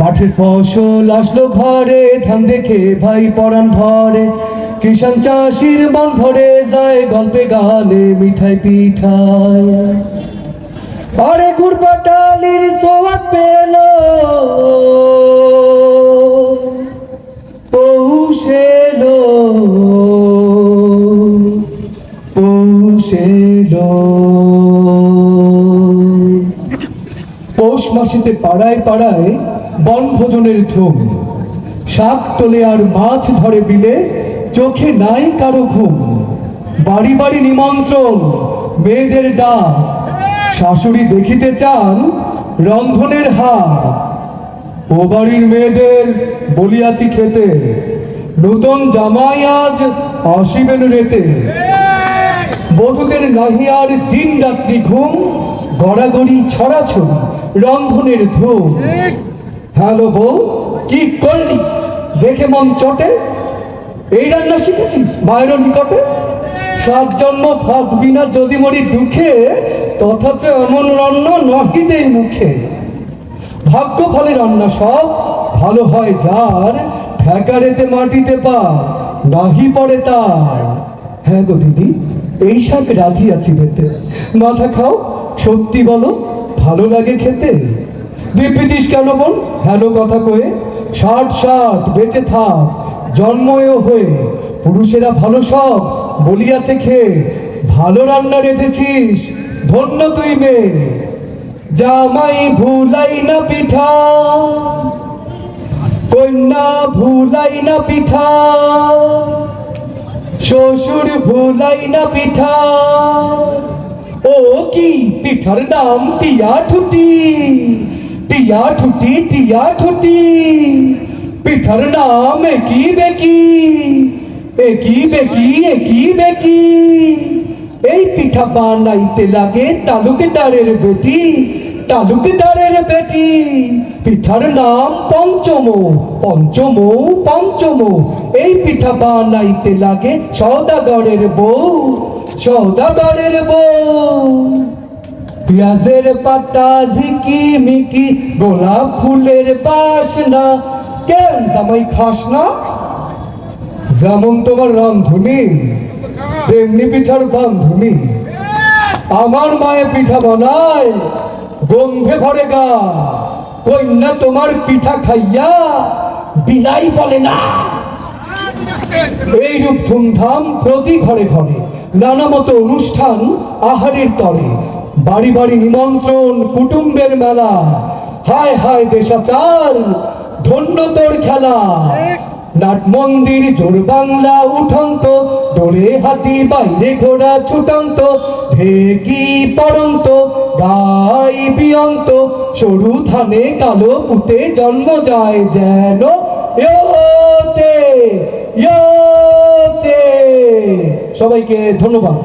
মাঠের ফসল আসলো ঘরে, ধান দেখে ভাই পরাণ ভরে কিষান চাষির মন ভরে যায় গল্পে গানে মিঠাই পিঠাই আরে গুরবাটালির সোয়াদ পেল। পৌষেলো পৌষেলো পৌষ মাসিতে পাড়ায় পাড়ায় বনভোজনের ধুম। শাক তোলে আর মাছ ধরে বিলে, চোখে নাই কারও ঘুম। বাড়ি বাড়ি নিমন্ত্রণ, মেয়েদের ডাক। শাশুড়ি দেখিতে চান রন্ধনের হাত ও বাড়ির মেয়েদের বলিয়াছি খেতে। নতুন জামাই আজ আসিবেন রেতে। বধূদের নাহি আর দিন রাত্রি ঘুম, গড়াগড়ি ছড়াছড়ি রন্ধনের ধুম। হ্যালো বউ? কি করলি? দেখে মন চটে? এই রান্না শিখেছিস মায়ের নিকটে? সাত জন্ম ভাত বিনা যদি মরি দুঃখে, তথাচ এমন রান্না নহিতেই মুখে। ভাগ্য ফলে রান্না সব, ভালো হয় যার, ঠেকারেতে মাটিতে পা, নাহি পড়ে তার। হ্যাঁ গো দিদি, এই শাক রাধি আছি বেতে মাথা খাও, সত্যি বলো, ভালো লাগে খেতে? দিব্যিতিস কেন বল? হ্যালো কথা কয়ে ষাট ষাট বেঁচে থাক, জন্ময়েও হয়ে। পুরুষেরা ভালো সব, বলিয়াছে খেয়ে ভালো রান্না রেঁধেছিস, ধন্য তুই মেয়ে জামাই ভুলাই না পিঠা, কন্যা ভুলাই না পিঠা, শ্বশুর ভুলাই না পিঠা। ও কি পিঠার নাম টিয়া ঠুটি টিয়া ঠুটি টিয়া ঠুটি। পিঠার নাম একই বেকি একই বেকি একই বেকি। এই পিঠা বানাইতে লাগে তালুকেদারের বেটি তালুকেদারের বেটি। পিঠার নাম পঞ্চম পঞ্চম পঞ্চম। এই পিঠা বানাইতে লাগে সৌদাগরের বউ সৌদাগরের বউ। পেঁয়াজের পাতা ঝিকি মিকি, গোলাপ ফুলের বাসনা। কেন জামাই খাস না? যেমন তোমার রান্ধুনি তেমনি পিঠার বান্ধুনি। আমার মায়ে পিঠা বানায়, গন্ধে ভরে গা। কন্যা তোমার পিঠা খাইয়া বিলাই বলে না। এইরূপ ধুমধাম প্রতি ঘরে ঘরে, নানা মতো অনুষ্ঠান আহারের তরে। বাড়ি বাড়ি নিমন্ত্রণ, কুটুম্বের মেলা। হায় হায় দেশাচার ধন্য তোর খেলা। নাট মন্দির, জোর বাংলা উঠন্ত, দোলে হাতি বাইরে ঘোড়া ছুটন্ত, ঢেকি পড়ন্ত, গাই বিয়ন্ত। সরু ধানে কালো পুতে জন্ম যায় যেন ইয়োতে ইয়োতে সবাইকে ধন্যবাদ।